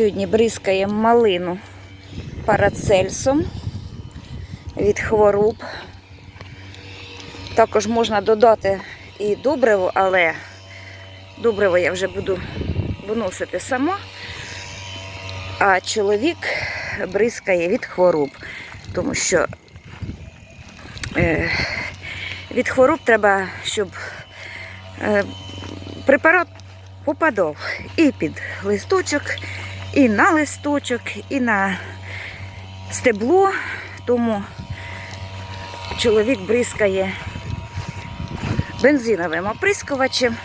Сьогодні бризкаємо малину парацельсом від хвороб. Також можна додати і добриво, але добриво я вже буду виносити сама. А чоловік бризкає від хвороб, тому що е, від хвороб треба, щоб е, препарат попадав і під листочок, і на листочок, і на стебло. Тому чоловік бризкає бензиновим оприскувачем.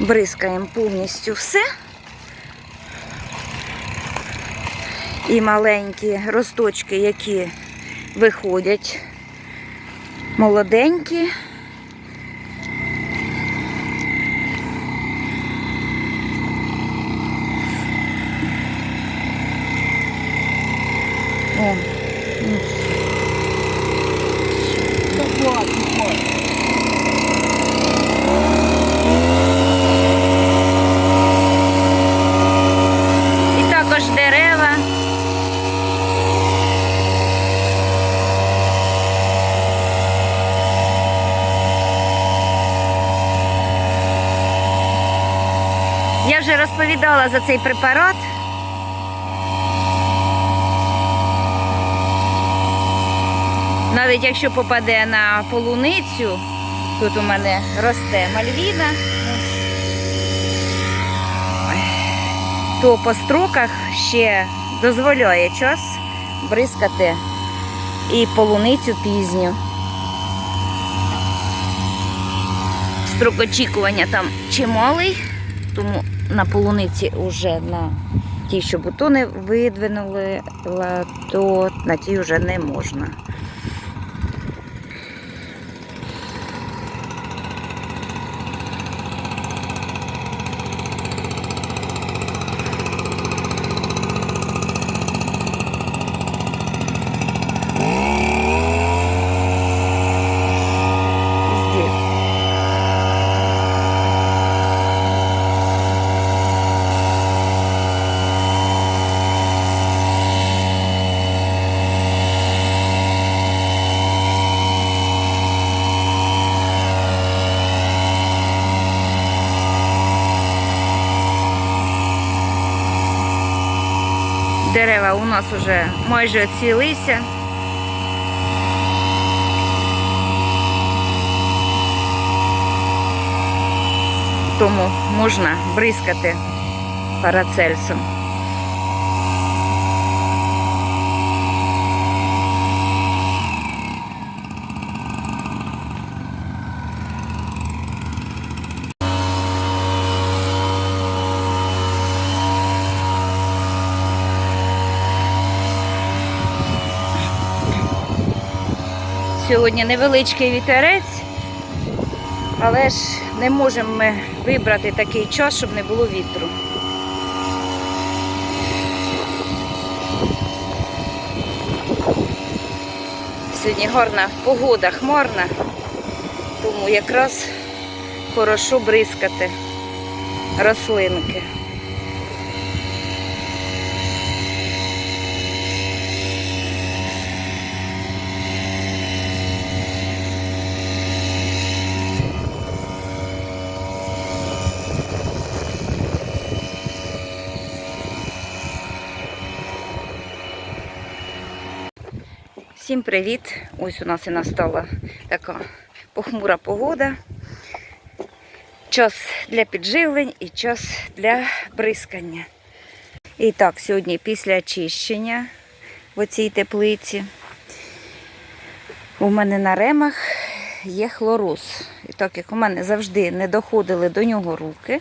Бризкаємо повністю все. І маленькі росточки, які виходять молоденькі. О, ну, І також дерева. Я вже розповідала за цей препарат. Навіть якщо попаде на полуницю, тут у мене росте мальвіна, то по строках ще дозволяє час бризкати і полуницю пізню. Строк очікування там чималий, тому на полуниці вже на ті, що бутони видвинули, то на ті вже не можна. Дерева у нас вже майже цілися. Тому можна бризкати парацельсом. Сьогодні невеличкий вітерець, але ж не можемо ми вибрати такий час, щоб не було вітру. Сьогодні гарна погода, хмарна, тому якраз хорошо бризкати рослинки. Всім привіт! Ось у нас і настала така похмура погода. Час для підживлень і час для бризкання. І так, сьогодні після очищення в оцій теплиці у мене на ремах є хлороз. І так як у мене завжди не доходили до нього руки,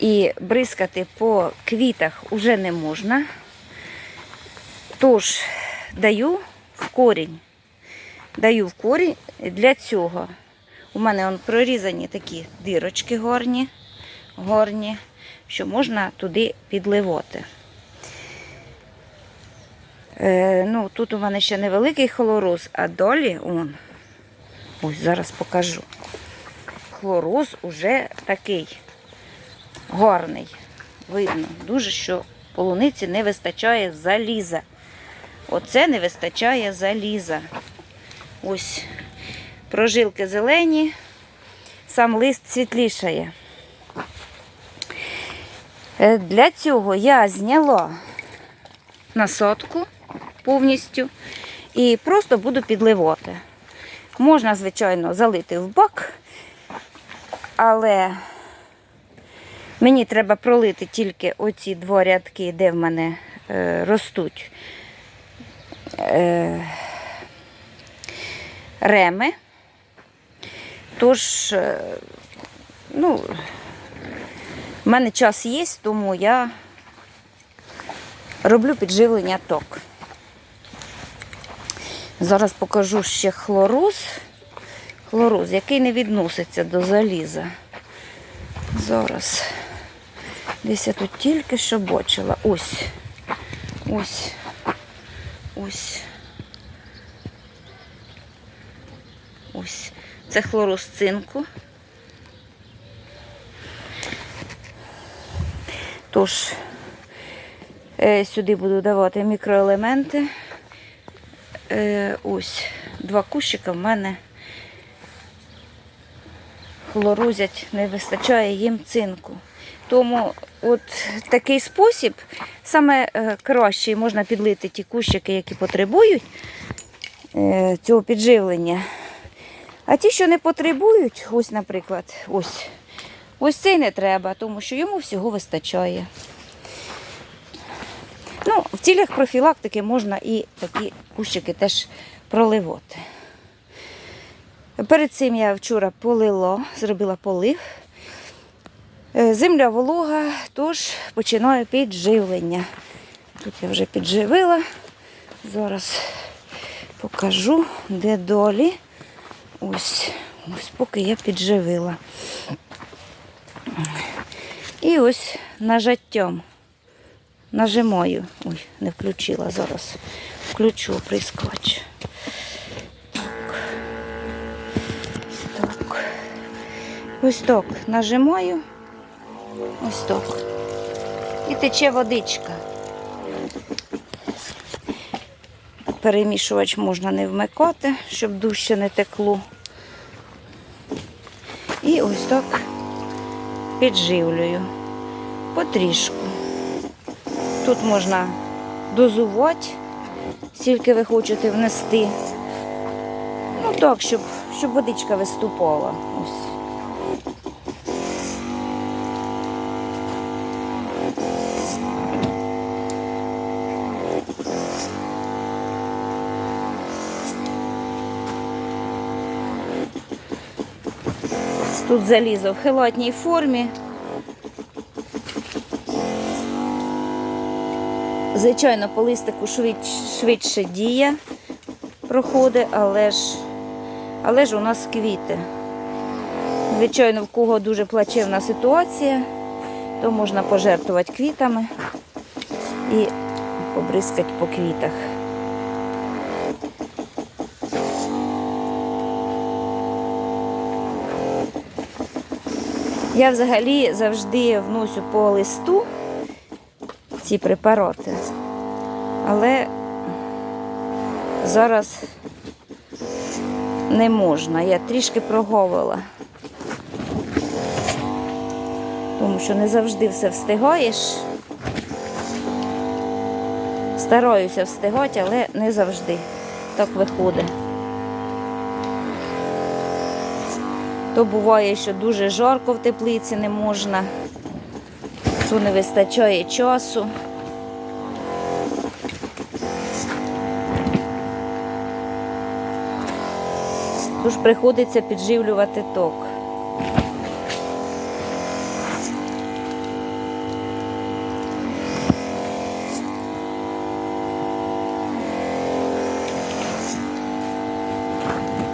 і бризкати по квітах уже не можна. Тож даю в корінь. Даю в корінь для цього. У мене он прорізані такі дирочки горні, горні, що можна туди підливати. Е, ну, тут у мене ще невеликий холороз, а долі он Ось зараз покажу. Хлороз уже такий гарний. Видно, дуже, що полуниці не вистачає заліза. Оце не вистачає заліза. Ось прожилки зелені, сам лист світлішає. Е, Для цього я зняла насадку повністю і просто буду підливати. Можна, звичайно, залити в бак, але мені треба пролити тільки оці два рядки, де в мене е, ростуть е, реми. Тож, е, ну, в мене час є, тому я роблю підживлення ток. Зараз покажу ще хлороз. Хлороз, який не відноситься до заліза. Зараз. Десь я тут тільки що бачила. Ось. Ось. Ось. Ось. Це хлороз цинку. Тож, е, сюди буду давати мікроелементи. Е, ось два кущика в мене хлорозять, не вистачає їм цинку. Тому от такий спосіб саме е, кращий можна підлити ті кущики, які потребують е, цього підживлення. А ті, що не потребують, ось, наприклад, ось, ось цей не треба, тому що йому всього вистачає. Ну, в цілях профілактики можна і такі кущики теж проливати. Перед цим я вчора полила, зробила полив. Е, Земля волога, тож починаю підживлення. Тут я вже підживила. Зараз покажу, де долі. Ось, ось поки я підживила. І ось нажаттям нажимаю. Ой, не включила зараз. Включу прискоч. Так. Так. Ось так нажимаю. Ось так. І тече водичка. Перемішувач можна не вмикати, щоб дужче не текло. І ось так підживлюю потрішку. Тут можна дозувати, скільки ви хочете внести. Ну так, щоб, щоб водичка виступала. Ось. Тут залізо в хелатній формі. Звичайно, по листику швидше, швидше дія проходить, але ж, але ж у нас квіти. Звичайно, в кого дуже плачевна ситуація, то можна пожертвувати квітами і побризкати по квітах. Я взагалі завжди вносю по листу ці препарати. Але зараз не можна. Я трішки проговила. Тому що не завжди все встигаєш. Стараюся встигати, але не завжди так виходить. То буває, що дуже жарко в теплиці не можна, то не вистачає часу. Тож приходиться підживлювати ток.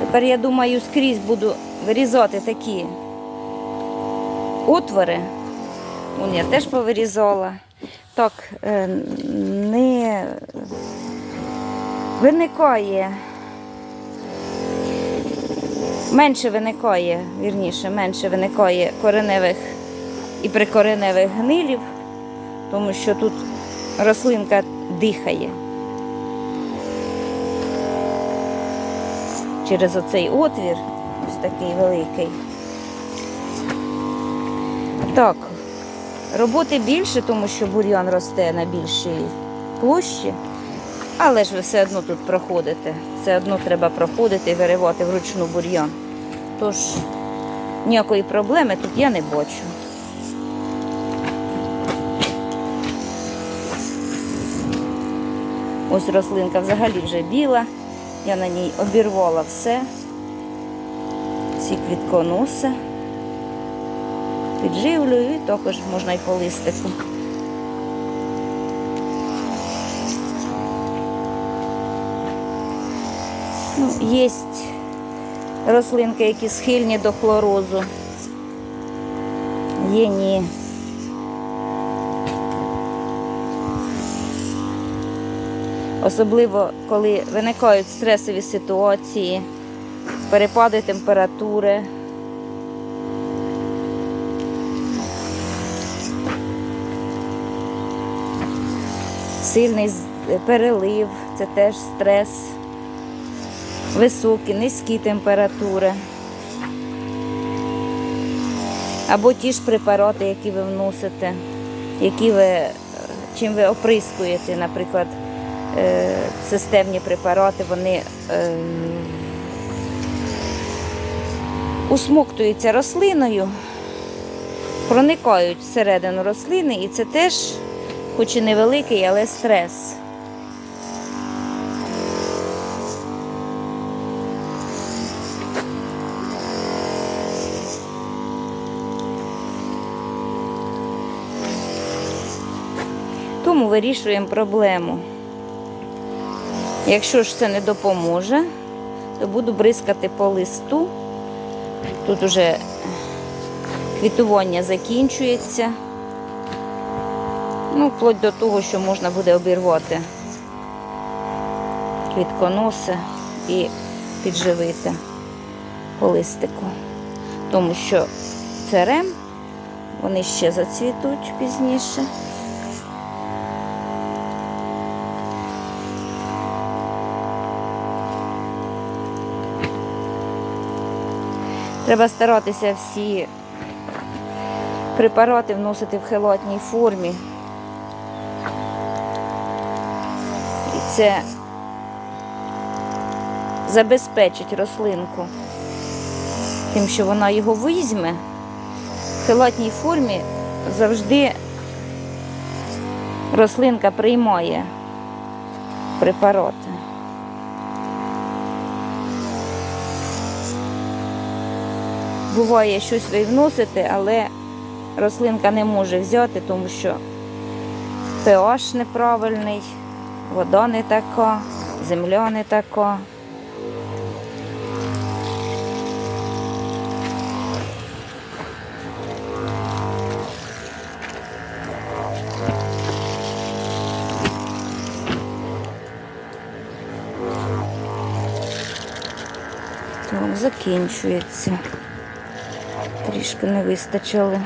Тепер я думаю, скрізь буду вирізати такі отвори. Вон я теж повирізала. Так, е, не виникає менше виникає, вірніше, менше виникає кореневих і прикореневих гнилів, тому що тут рослинка дихає. Через оцей отвір, ось такий великий. Так, роботи більше, тому що бур'ян росте на більшій площі, але ж ви все одно тут проходите. Все одно треба проходити і виривати вручну бур'ян. Тож ніякої проблеми тут я не бачу. Ось рослинка взагалі вже біла. Я на ній обірвала все. Ці квітконоси. Підживлюю і також можна і по листику. Ну, є рослинки, які схильні до хлорозу. Є ні. Особливо, коли виникають стресові ситуації, перепади температури. Сильний перелив, це теж стрес, високі, низькі температури. Або ті ж препарати, які ви вносите, які ви, е, чим ви оприскуєте, наприклад, е, системні препарати, вони е, усмоктуються рослиною, проникають всередину рослини, і це теж, хоч і невеликий, але стрес. Тому вирішуємо проблему. Якщо ж це не допоможе, то буду бризкати по листу. Тут уже квітування закінчується. Ну, вплоть до того, що можна буде обірвати квітконоси і підживити по листику. Тому що церем, вони ще зацвітуть пізніше. Треба старатися всі препарати вносити в хелатній формі. І це забезпечить рослинку тим, що вона його візьме. В хелатній формі завжди рослинка приймає препарати. Буває, щось ви вносите, але рослинка не може взяти, тому що pH неправильний, вода не така, земля не така. Так, закінчується. Трішки не вистачило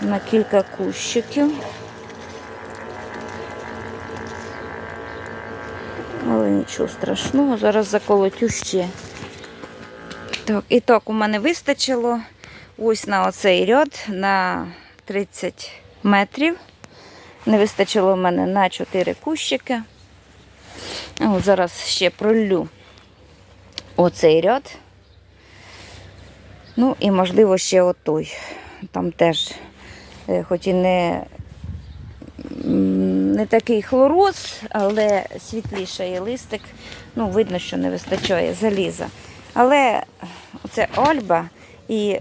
на кілька кущиків. Але нічого страшного, зараз заколотю ще. Так, і так у мене вистачило ось на оцей ряд на 30 метрів. Не вистачило в мене на 4 кущики. О, зараз ще пролю оцей ряд. Ну і, можливо, ще отой. Там теж, е, хоч і не, не такий хлороз, але світліший листик. Ну, видно, що не вистачає заліза. Але це альба і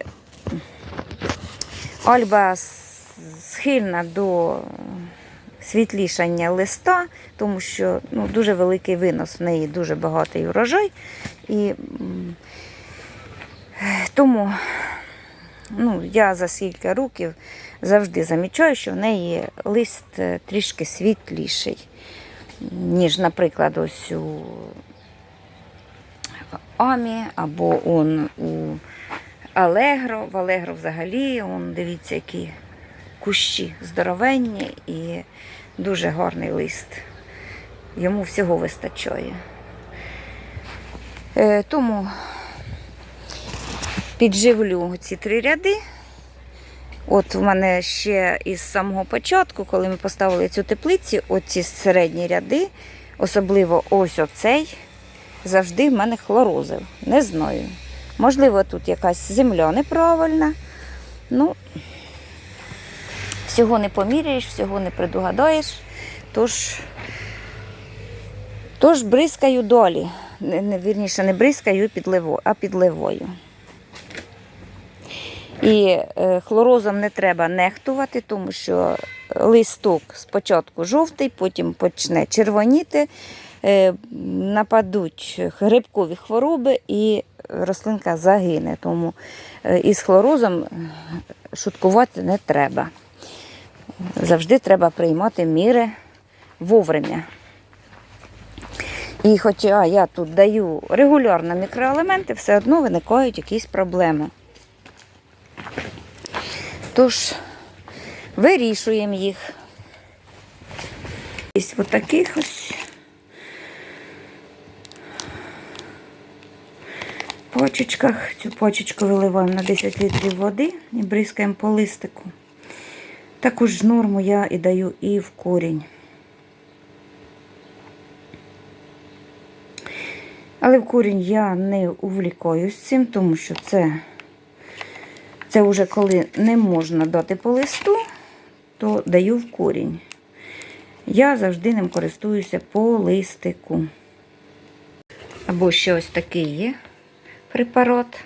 альба схильна до світлішання листа, тому що ну, дуже великий винос, в неї дуже багатий урожай. І тому ну, я за скільки років завжди замічаю, що в неї лист е, трішки світліший, ніж, наприклад, ось у Амі або он у Алегро. В Алегро взагалі, он, дивіться, які кущі здоровенні і дуже гарний лист. Йому всього вистачає. Е, тому підживлю ці три ряди. От у мене ще із самого початку, коли ми поставили цю теплицю, оці середні ряди, особливо ось оцей, завжди в мене хлорозив. Не знаю. Можливо, тут якась земля неправильна. Ну, всього не поміряєш, всього не предугадаєш. Тож, тож бризкаю долі. Не, вірніше, не бризкаю підливо, а підливою. І е, хлорозом не треба нехтувати, тому що листок спочатку жовтий, потім почне червоніти, е, нападуть грибкові хвороби і рослинка загине. Тому е, із хлорозом шуткувати не треба. Завжди треба приймати міри вовремя. І хоча я тут даю регулярно мікроелементи, все одно виникають якісь проблеми. Тож, вирішуємо їх. Ось таких ось почечках. Цю почечку виливаємо на 10 літрів води і бризкаємо по листику. Таку ж норму я і даю і в корінь. Але в корінь я не увлікаюсь цим, тому що це, це вже коли не можна дати по листу, то даю в корінь. Я завжди ним користуюся по листику. Або ще ось такий є препарат,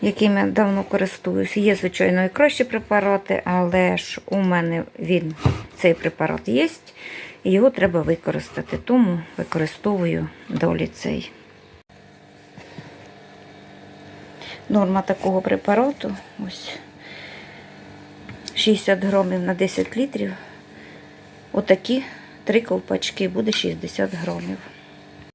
яким я давно користуюся. Є, звичайно, і кращі препарати, але ж у мене він, цей препарат є, і його треба використати, тому використовую долі цей. Норма такого препарату ось 60 грамів на 10 літрів. Отакі три ковпачки буде 60 грамів.